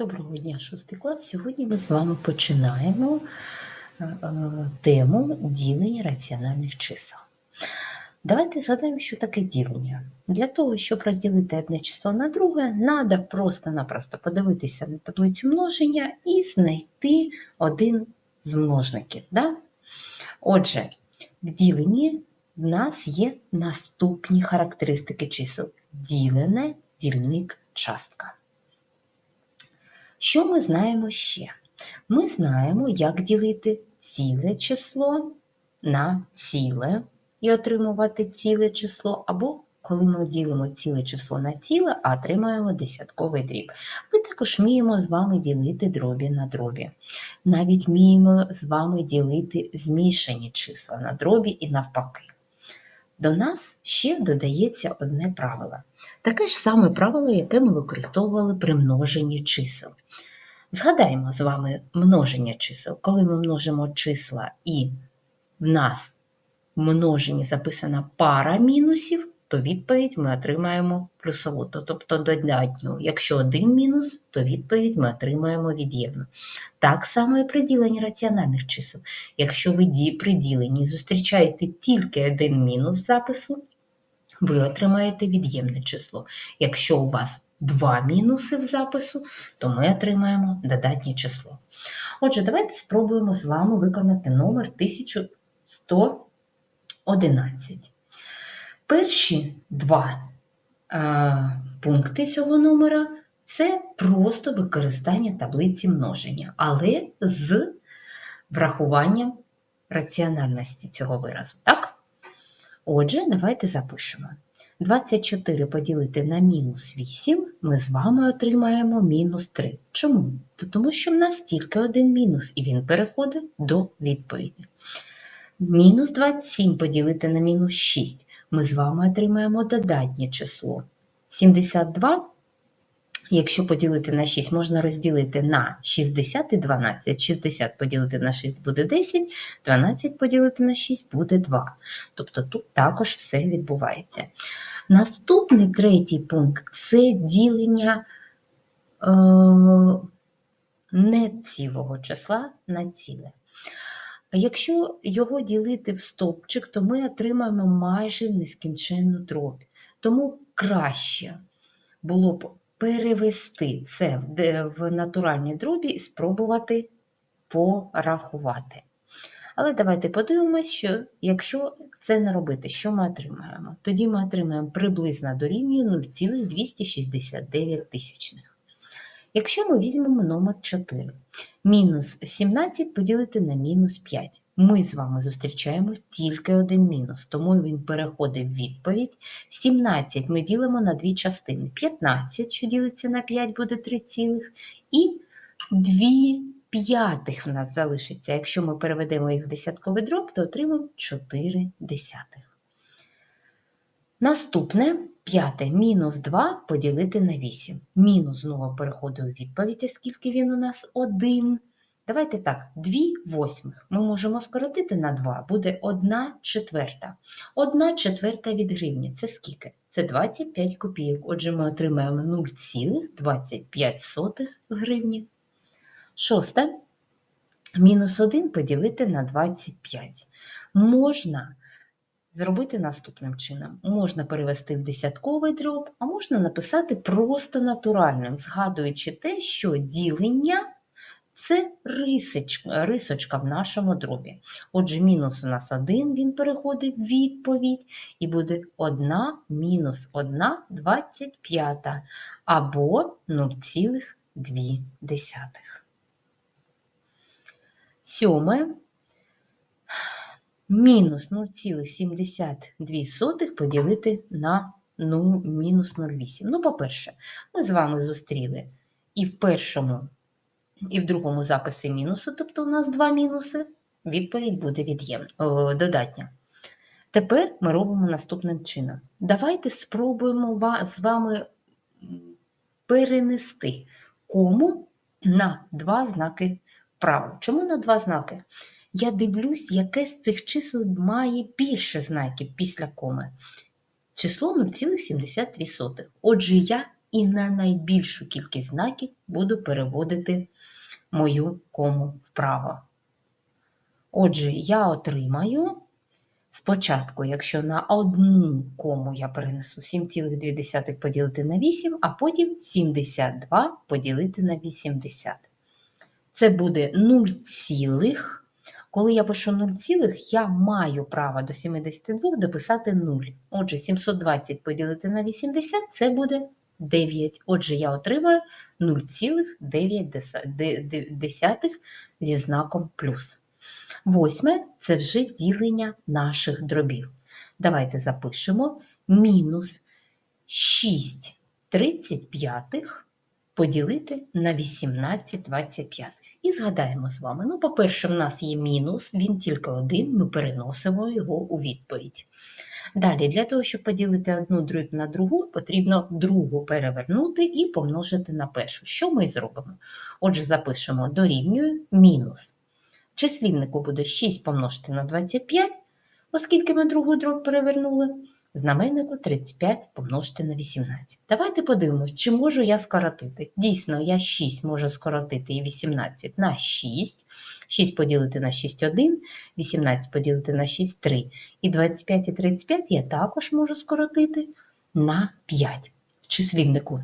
Доброго дня, шостий клас. Сьогодні ми з вами починаємо е, е, тему ділення раціональних чисел. Давайте згадаємо, що таке ділення. Для того, щоб розділити одне число на друге, треба просто-напросто подивитися на таблицю множення і знайти один з множників. Да? Отже, в діленні в нас є наступні характеристики чисел: ділене, дільник, частка. Що ми знаємо ще? Ми знаємо, як ділити ціле число на ціле і отримувати ціле число, або коли ми ділимо ціле число на ціле, а отримаємо десятковий дріб. Ми також вміємо з вами ділити дробі на дробі. Навіть вміємо з вами ділити змішані числа на дробі і навпаки. До нас ще додається одне правило. Таке ж саме правило, яке ми використовували при множенні чисел. Згадаємо з вами множення чисел. Коли ми множимо числа і в нас в множенні записана пара мінусів, то відповідь ми отримаємо плюсову, тобто додатню. Якщо один мінус, то відповідь ми отримаємо від'ємну. Так само і при діленні раціональних чисел. Якщо ви при діленні зустрічаєте тільки один мінус запису, ви отримаєте від'ємне число. Якщо у вас два мінуси в запису, то ми отримаємо додатнє число. Отже, давайте спробуємо з вами виконати номер 1111. Перші два е, пункти цього номера це просто використання таблиці множення, але з врахуванням раціональності цього виразу. Так? Отже, давайте запишемо. 24 поділити на мінус 8, ми з вами отримаємо мінус 3. Чому? Тому що в нас тільки один мінус, і він переходить до відповіді. Мінус 27 поділити на мінус 6, ми з вами отримаємо додатнє число. 72, якщо поділити на 6, можна розділити на 60 і 12. 60 поділити на 6 буде 10, 12 поділити на 6 буде 2. Тобто тут також все відбувається. Наступний третій пункт це ділення е, не цілого числа на ціле. Якщо його ділити в стовпчик, то ми отримаємо майже нескінченну дробь. Тому краще було б перевести це в натуральні дробі і спробувати порахувати. Але давайте подивимось, що якщо це не робити, що ми отримаємо? Тоді ми отримаємо приблизно дорівнює 0,269 тисячних. Якщо ми візьмемо номер 4, мінус 17 поділити на мінус 5. Ми з вами зустрічаємо тільки один мінус, тому він переходить в відповідь. 17 ми ділимо на дві частини. 15, що ділиться на 5, буде 3 цілих, і 2 п'ятих в нас залишиться. Якщо ми переведемо їх в десятковий дроб, то отримаємо 4 десятих. Наступне п'яте мінус 2 поділити на 8. Мінус знову переходить у відповідь, оскільки він у нас 1. Давайте так, 2 восьмих ми можемо скоротити на 2, буде 1 четверта. 1 четверта від гривні. Це скільки? Це 25 копійок. Отже, ми отримаємо 0,25 гривні. Шосте. Мінус 1 поділити на 25. Можна зробити наступним чином. Можна перевести в десятковий дроб, а можна написати просто натуральним, згадуючи те, що ділення це рисочка, рисочка в нашому дробі. Отже, мінус у нас 1, він переходить в відповідь, і буде 1 мінус 1 25, або 0,2. Сьоме мінус 0,72 поділити на ну, мінус 0,8. Ну, по-перше, ми з вами зустріли і в першому, і в другому записі мінуси, тобто у нас два мінуси, відповідь буде від'єм, додатня. Тепер ми робимо наступним чином. Давайте спробуємо з вами перенести кому на два знаки вправо. Чому на два знаки? Я дивлюсь, яке з цих чисел має більше знаків після коми. Число 0,72. Отже, я і на найбільшу кількість знаків буду переводити мою кому вправо. Отже, я отримаю спочатку, якщо на одну кому я перенесу 7,2 поділити на 8, а потім 72 поділити на 80. Це буде 0, цілих. Коли я пишу 0, цілих, я маю право до 72 дописати 0. Отже, 720 поділити на 80 це буде 9. Отже, я отримаю 0,9 зі знаком плюс. Восьме це вже ділення наших дробів. Давайте запишемо мінус 6 35 поділити на 18 25. І згадаємо з вами. Ну, по-перше, в нас є мінус, він тільки один, ми переносимо його у відповідь. Далі, для того, щоб поділити одну дріб на другу, потрібно другу перевернути і помножити на першу. Що ми зробимо? Отже, запишемо дорівнює мінус. Числівнику буде 6 помножити на 25, оскільки ми другу дроб перевернули. Знаменнику 35 помножити на 18. Давайте подивимось, чи можу я скоротити. Дійсно, я 6 можу скоротити і 18 на 6. 6 поділити на 6 1, 18 поділити на 6 3. І 25 і 35 я також можу скоротити на 5. В числівнику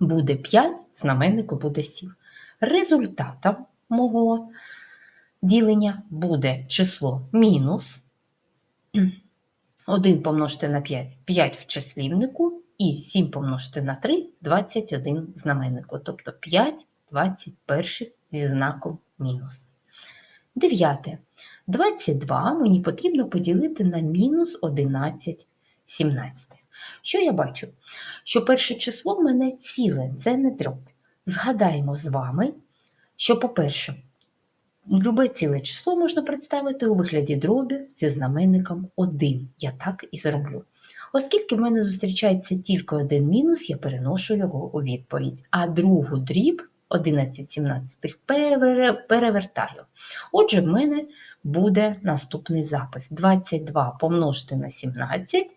буде 5, знаменнику буде 7. Результатом мого ділення буде число мінус 1 помножити на 5 5 в числівнику і 7 помножити на 3 21 в знаменнику. Тобто 5 21 зі знаком мінус. Дев'яте. 22 мені потрібно поділити на мінус 11 17. Що я бачу? Що перше число в мене ціле, це не дроб. Згадаємо з вами, що, по-перше, Любе ціле число можна представити у вигляді дробі зі знаменником 1. Я так і зроблю. Оскільки в мене зустрічається тільки один мінус, я переношу його у відповідь. А другу дріб 11 17 перевертаю. Отже, в мене буде наступний запис: 22 помножити на 17,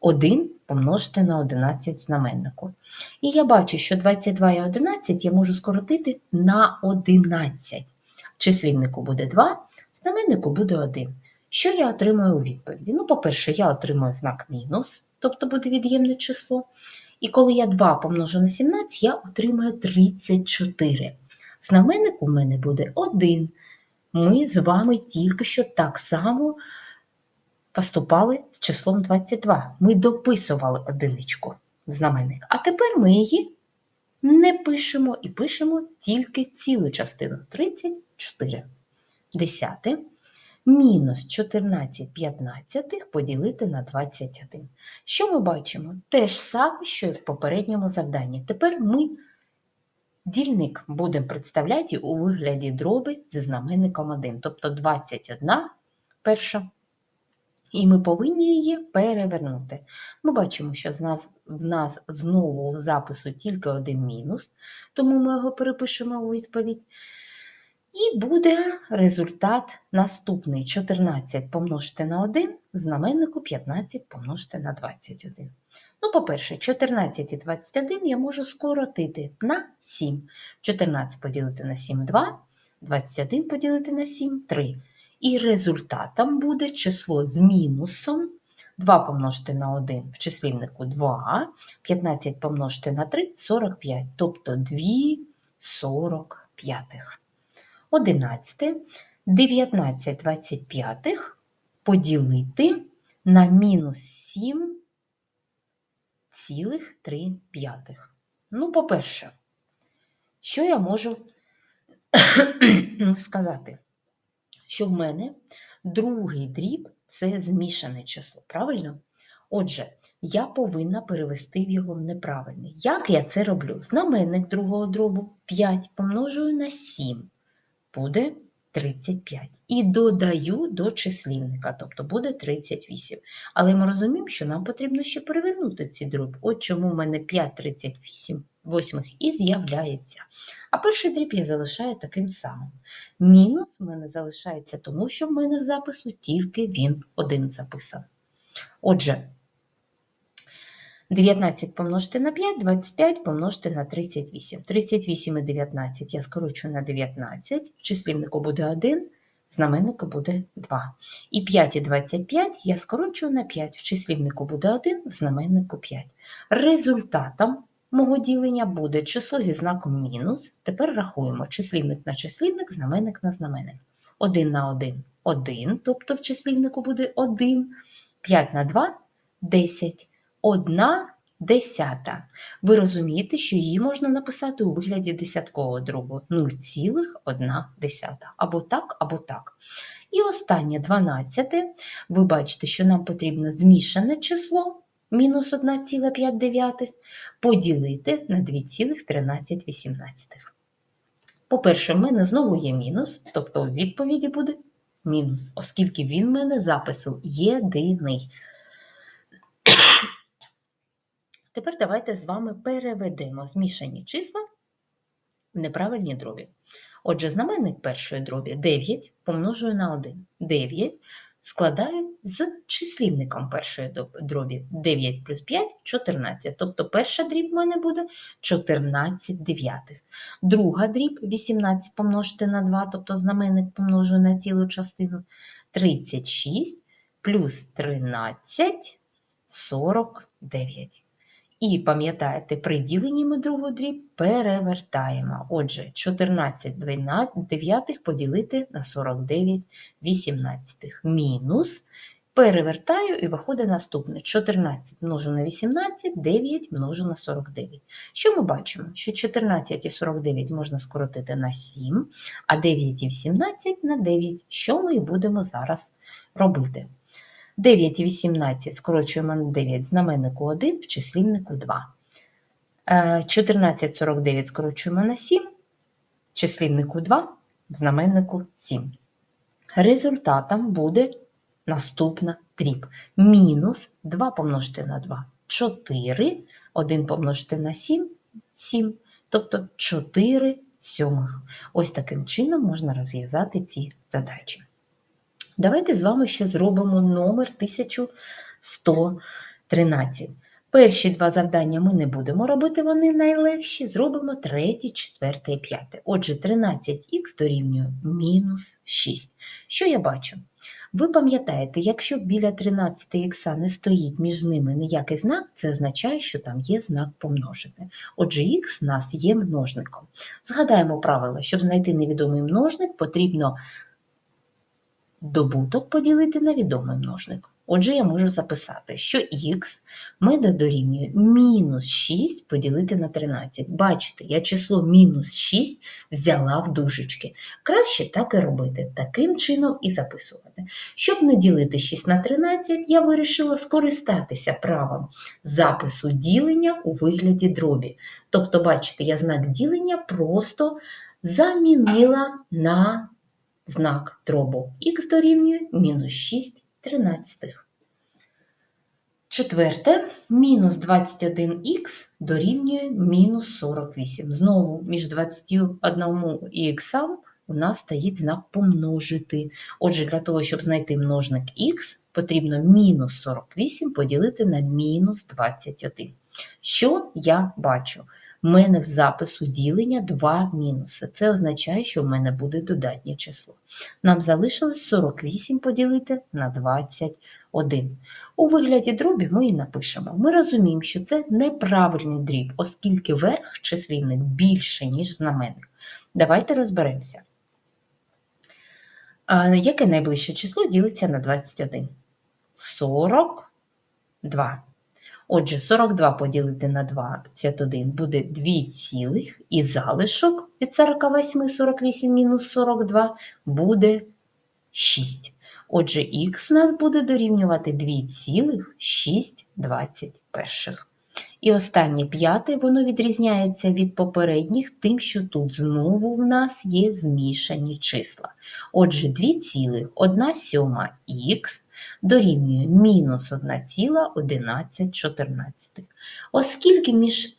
1 помножити на 11 знаменнику. І я бачу, що 22 і 11 я можу скоротити на 11 числівнику буде 2, знаменнику буде 1. Що я отримаю у відповіді? Ну, по-перше, я отримую знак мінус, тобто буде від'ємне число. І коли я 2 помножу на 17, я отримаю 34. В знаменнику в мене буде 1. Ми з вами тільки що так само поступали з числом 22. Ми дописували одиничку в знаменник. А тепер ми її не пишемо і пишемо тільки цілу частину 34. Десяте. Мінус 14 п'ятнадцятих поділити на 21. Що ми бачимо? Те ж саме, що і в попередньому завданні. Тепер ми дільник будемо представляти у вигляді дроби зі знаменником 1, тобто 21 перша і ми повинні її перевернути. Ми бачимо, що в нас, знову в запису тільки один мінус, тому ми його перепишемо у відповідь. І буде результат наступний: 14 помножити на 1, в знаменнику 15 помножити на 21. Ну, по-перше, 14 і 21 я можу скоротити на 7. 14 поділити на 7 2, 21 поділити на 7 3. І результатом буде число з мінусом 2 помножити на 1 в числівнику 2, 15 помножити на 3 45, тобто 2 45. 11. 19 25 поділити на мінус 7 цілих 3 п'ятих. Ну, по-перше, що я можу сказати? Що в мене другий дріб це змішане число, правильно? Отже, я повинна перевести його в неправильний. Як я це роблю? Знаменник другого дробу 5 помножую на 7, буде 35. І додаю до числівника, тобто буде 38. Але ми розуміємо, що нам потрібно ще перевернути ці дроби. От чому в мене 5 38 восьмих і з'являється. А перший дріб я залишаю таким самим. Мінус в мене залишається, тому що в мене в запису тільки він один записаний. Отже, 19 помножити на 5, 25 помножити на 38. 38 і 19 я скорочу на 19, в числівнику буде 1, знаменнику буде 2. І 5 і 25 я скорочу на 5, в числівнику буде 1, в знаменнику 5. Результатом мого ділення буде число зі знаком мінус. Тепер рахуємо числівник на числівник, знаменник на знаменник. 1 на 1 – 1, тобто в числівнику буде 1, 5 на 2 – 10. 1 десята. Ви розумієте, що її можна написати у вигляді десяткового дробу 0,1 десята. Або так, або так. І останнє 12. Ви бачите, що нам потрібно змішане число мінус 1,5 поділити на 2,13. По-перше, в мене знову є мінус, тобто у відповіді буде мінус, оскільки він в мене запису єдиний. Тепер давайте з вами переведемо змішані числа в неправильні дробі. Отже, знаменник першої дробі 9 помножую на 1. 9 складаю з числівником першої дробі. 9 плюс 5 – 14. Тобто перша дріб в мене буде 14 дев'ятих. Друга дріб 18 помножити на 2, тобто знаменник помножую на цілу частину. 36 плюс 13 – 49. І пам'ятаєте, при діленні ми другу дріб перевертаємо. Отже, 14 дев'ятих поділити на 49 вісімнадцятих. Мінус. Перевертаю і виходить наступне. 14 множу на 18, 9 множу на 49. Що ми бачимо? Що 14 і 49 можна скоротити на 7, а 9 і 18 на 9. Що ми і будемо зараз робити? 9 і 18 скорочуємо на 9, знаменнику 1, в числівнику 2. Е, 14 49 скорочуємо на 7, в числівнику 2, в знаменнику 7. Результатом буде наступна дріб. Мінус 2 помножити на 2 – 4, 1 помножити на 7 – 7, тобто 4 сьомих. Ось таким чином можна розв'язати ці задачі. Давайте з вами ще зробимо номер 1113. Перші два завдання ми не будемо робити, вони найлегші. Зробимо третє, четверте і п'яте. Отже, 13х дорівнює мінус 6. Що я бачу? Ви пам'ятаєте, якщо біля 13х не стоїть між ними ніякий знак, це означає, що там є знак помножити. Отже, х у нас є множником. Згадаємо правило, щоб знайти невідомий множник, потрібно добуток поділити на відомий множник. Отже, я можу записати, що х мене дорівнює мінус 6 поділити на 13. Бачите, я число мінус 6 взяла в дужечки. Краще так і робити, таким чином і записувати. Щоб не ділити 6 на 13, я вирішила скористатися правом запису ділення у вигляді дробі. Тобто, бачите, я знак ділення просто замінила на знак дробу. Х дорівнює мінус 6 тринадцятих. Четверте, мінус 21х дорівнює мінус 48. Знову між 21 і х у нас стоїть знак помножити. Отже, для того, щоб знайти множник х, потрібно мінус 48 поділити на мінус 21. Що я бачу? У мене в запису ділення два мінуси. Це означає, що в мене буде додатнє число. Нам залишилось 48 поділити на 21. У вигляді дробі ми і напишемо. Ми розуміємо, що це неправильний дріб, оскільки верх числівник більше, ніж знаменник. Давайте розберемося. Яке найближче число ділиться на 21? 42. Отже, 42 поділити на 21 буде 2 цілих, і залишок від 48, 48 мінус 42 буде 6. Отже, х у нас буде дорівнювати 2,621. І останнє п'яте, воно відрізняється від попередніх тим, що тут знову в нас є змішані числа. Отже, 2,1 сьома х дорівнює мінус 1,1114. Оскільки між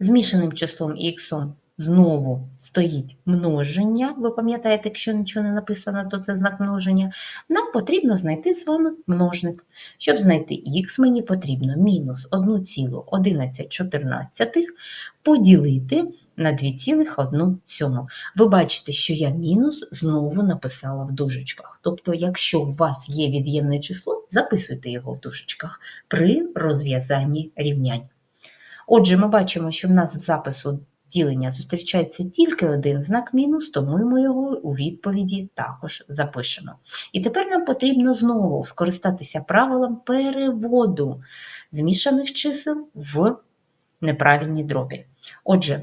змішаним числом і х знову стоїть множення. Ви пам'ятаєте, якщо нічого не написано, то це знак множення. Нам потрібно знайти з вами множник. Щоб знайти х, мені потрібно мінус 1,1114 поділити на 2,1. Ви бачите, що я мінус знову написала в дужечках. Тобто, якщо у вас є від'ємне число, записуйте його в дужечках при розв'язанні рівнянь. Отже, ми бачимо, що в нас в запису ділення зустрічається тільки один знак мінус, тому ми його у відповіді також запишемо. І тепер нам потрібно знову скористатися правилом переводу змішаних чисел в неправильні дробі. Отже,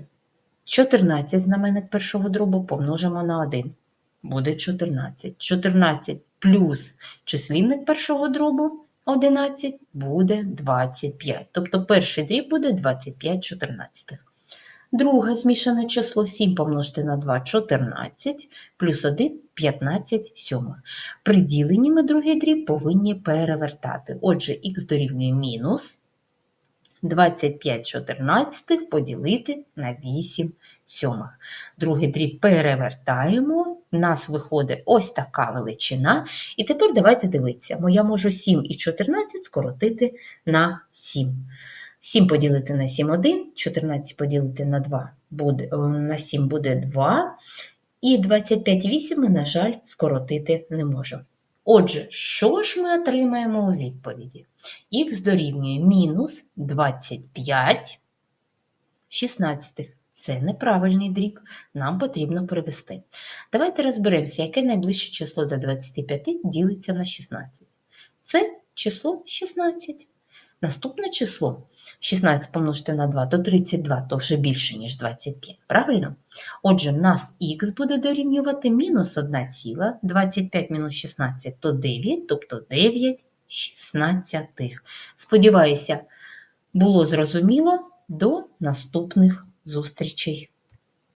14 знаменник першого дробу помножимо на 1. Буде 14. 14 плюс числівник першого дробу 11 буде 25. Тобто перший дріб буде 25 чотирнадцятих. Друге змішане число 7 помножити на 2 – 14, плюс 1 – 15 сьомих. При діленні ми другий дріб повинні перевертати. Отже, х дорівнює мінус 25 чотирнадцятих поділити на 8 сьомих. Другий дріб перевертаємо, у нас виходить ось така величина. І тепер давайте дивитися, бо я можу 7 і 14 скоротити на 7. 7 поділити на 7 – 1, 14 поділити на 2 буде, е, на 7 буде 2. І 25 і 8 ми, на жаль, скоротити не можемо. Отже, що ж ми отримаємо у відповіді? Х дорівнює мінус 25 шістнадцятих. Це неправильний дріб, нам потрібно перевести. Давайте розберемося, яке найближче число до 25 ділиться на 16. Це число 16. Наступне число 16 помножити на 2 то 32, то вже більше, ніж 25. Правильно? Отже, в нас х буде дорівнювати мінус 1 ціла, 25 мінус 16 то 9, тобто 9 шістнадцятих. Сподіваюся, було зрозуміло. До наступних зустрічей!